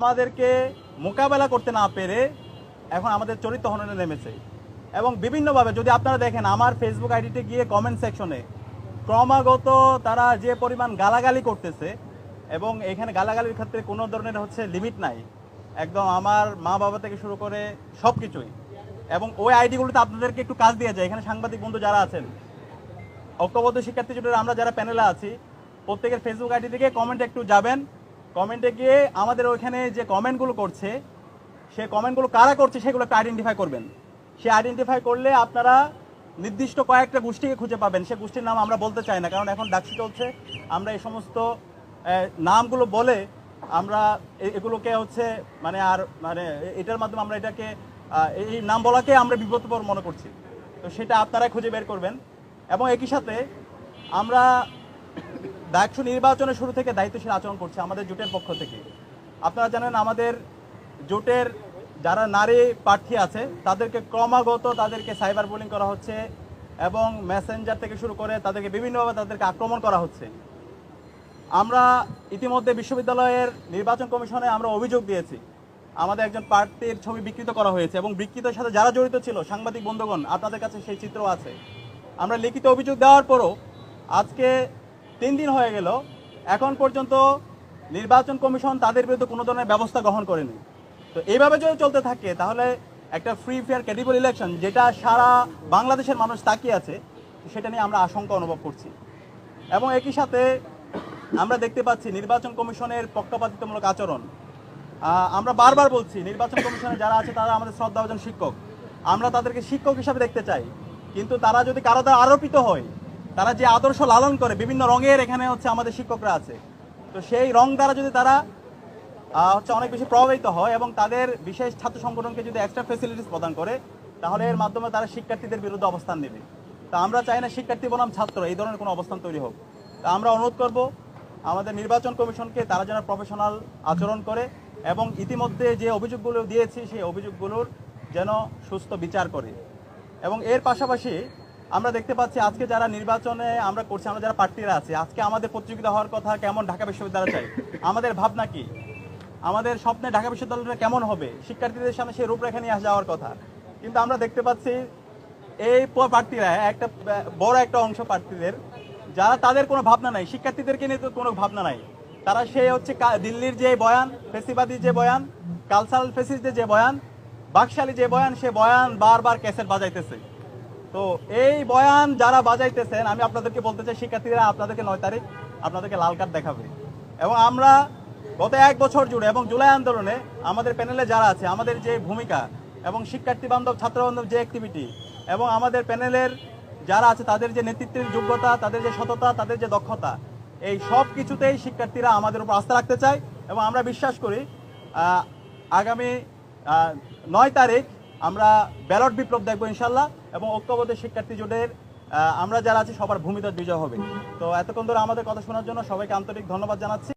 আমাদেরকে মোকাবেলা করতে না পেরে এখন আমাদের চরিত্র হননে নেমেছে। এবং বিভিন্নভাবে যদি আপনারা দেখেন, আমার ফেসবুক আইডিতে গিয়ে কমেন্ট সেকশনে ক্রমাগত তারা যে পরিমাণ গালাগালি করতেছে এবং এখানে গালাগালির ক্ষেত্রে কোনো ধরনের হচ্ছে লিমিট নাই। একদম আমার মা বাবা থেকে শুরু করে সব কিছুই এবং ওই আইডিগুলোতে আপনাদেরকে একটু কাজ দিয়ে যায় এখানে সাংবাদিক বন্ধু যারা আছেন, ঐক্যবদ্ধ শিক্ষার্থী জোটের আমরা যারা প্যানেলে আছি, প্রত্যেকের ফেসবুক আইডি থেকে কমেন্ট একটু যাবেন। কমেন্টে গিয়ে আমাদের ওইখানে যে কমেন্টগুলো করছে, সে কমেন্টগুলো কারা করছে সেগুলো একটু আইডেন্টিফাই করবেন। সে আইডেন্টিফাই করলে আপনারা নির্দিষ্ট কয়েকটা গোষ্ঠীকে খুঁজে পাবেন। সে গোষ্ঠীর নাম আমরা বলতে চাই না, কারণ এখন ডাকসি চলছে। আমরা এই সমস্ত নামগুলো বলে আমরা এগুলোকে হচ্ছে মানে আর মানে এটার মাধ্যমে আমরা এটাকে এই নাম বলাকে আমরা বিব্রতকর মনে করছি। তো সেটা আপনারাই খুঁজে বের করবেন। এবং একই সাথে আমরা ডাকসু নির্বাচনের শুরু থেকে দায়িত্বশীল আচরণ করছে আমাদের জোটের পক্ষ থেকে। আপনারা জানেন আমাদের জোটের যারা নারী প্রার্থী আছে, তাদেরকে ক্রমাগত তাদেরকে সাইবার বুলিং করা হচ্ছে এবং মেসেঞ্জার থেকে শুরু করে তাদেরকে বিভিন্নভাবে তাদেরকে আক্রমণ করা হচ্ছে। আমরা ইতিমধ্যে বিশ্ববিদ্যালয়ের নির্বাচন কমিশনে আমরা অভিযোগ দিয়েছি। আমাদের একজন প্রার্থীর ছবি বিকৃত করা হয়েছে এবং বিকৃতের সাথে যারা জড়িত ছিল, সাংবাদিক বন্ধুগণ আপনাদের কাছে সেই চিত্র আছে। আমরা লিখিত অভিযোগ দেওয়ার পরও আজকে তিন দিন হয়ে গেল, এখন পর্যন্ত নির্বাচন কমিশন তাদের বিরুদ্ধে কোনো ধরনের ব্যবস্থা গ্রহণ করেনি। তো এইভাবে যদি চলতে থাকে, তাহলে একটা ফ্রি ফেয়ার ক্রেডিবল ইলেকশন যেটা সারা বাংলাদেশের মানুষ তাকিয়ে আছে, সেটা নিয়ে আমরা আশঙ্কা অনুভব করছি। এবং একই সাথে আমরা দেখতে পাচ্ছি নির্বাচন কমিশনের পক্ষপাতিত্বমূলক আচরণ। আমরা বারবার বলছি, নির্বাচন কমিশনে যারা আছে, তারা আমাদের শ্রদ্ধাভাজন শিক্ষক। আমরা তাদেরকে শিক্ষক হিসাবে দেখতে চাই। কিন্তু তারা যদি কারও দ্বারা আরোপিত হয় তারা যে আদর্শ লালন করে, বিভিন্ন রঙের এখানে হচ্ছে আমাদের শিক্ষকরা আছে। তো সেই রং দ্বারা যদি তারা হচ্ছে অনেক বেশি প্রভাবিত হয় এবং তাদের বিশেষ ছাত্র সংগঠনকে যদি এক্সট্রা ফেসিলিটিস প্রদান করে, তাহলে এর মাধ্যমে তারা শিক্ষার্থীদের বিরুদ্ধে অবস্থান নেবে। তা আমরা চাই না শিক্ষার্থী বনাম ছাত্র, এই ধরনের কোনো অবস্থান তৈরি হোক। তা আমরা অনুরোধ করব, আমাদের নির্বাচন কমিশনকে তারা যেন প্রফেশনাল আচরণ করে এবং ইতিমধ্যে যে অভিযোগগুলো দিয়েছি, সেই অভিযোগগুলোর যেন সুস্থ বিচার করে। এবং এর পাশাপাশি আমরা দেখতে পাচ্ছি আজকে যারা নির্বাচনে আমরা করছি, আমরা যারা প্রার্থীরা আছি, আজকে আমাদের প্রতিযোগিতা হওয়ার কথা কেমন ঢাকা বিশ্ববিদ্যালয় চাই? আমাদের ভাবনা কি? আমাদের স্বপ্নে ঢাকা বিশ্ববিদ্যালয়টা কেমন হবে? শিক্ষার্থীদের সামনে সেই রূপরেখা নিয়ে যাওয়ার কথা। কিন্তু আমরা দেখতে পাচ্ছি এই প্রার্থীরা, একটা, বড় একটা অংশ প্রার্থীদের, যারা তাদের কোনো ভাবনা নাই। শিক্ষার্থীদেরকে নিয়ে তো কোনো ভাবনা নাই। তারা সেই হচ্ছে দিল্লির যে বয়ান, ফেসিবাদী যে বয়ান কালচারাল ফেসিসদের যে বয়ান, বাকশালী যে বয়ান, সে বয়ান বারবার ক্যাসেট বাজাইতেছে। তো এই বয়ান যারা বাজাইতেছেন, আমি আপনাদেরকে বলতে চাই, শিক্ষার্থীরা, আপনাদেরকে নয় তারিখ আপনাদেরকে লাল কার্ড দেখাবে। এবং আমরা গত এক বছর জুড়ে এবং জুলাই আন্দোলনে আমাদের প্যানেলে যারা আছে, আমাদের যে ভূমিকা এবং শিক্ষার্থী বান্ধব, ছাত্র বান্ধব যে অ্যাক্টিভিটি এবং আমাদের প্যানেলের যারা আছে, তাদের যে নেতৃত্বের যোগ্যতা, তাদের যে সততা, তাদের যে দক্ষতা, এই সব কিছুতেই শিক্ষার্থীরা আমাদের উপর আস্থা রাখতে চায় এবং আমরা বিশ্বাস করি আগামী নয় তারিখ আমরা ব্যালট বিপ্লব দেখব ইনশাল্লাহ। এবং ঐক্যবদ্ধ শিক্ষার্থী জোটের আমরা যারা আছি সবার ভূমিকা বিজয় হবে। তো এতক্ষণ ধরে আমাদের কথা শোনার জন্য সবাইকে আন্তরিক ধন্যবাদ জানাচ্ছি।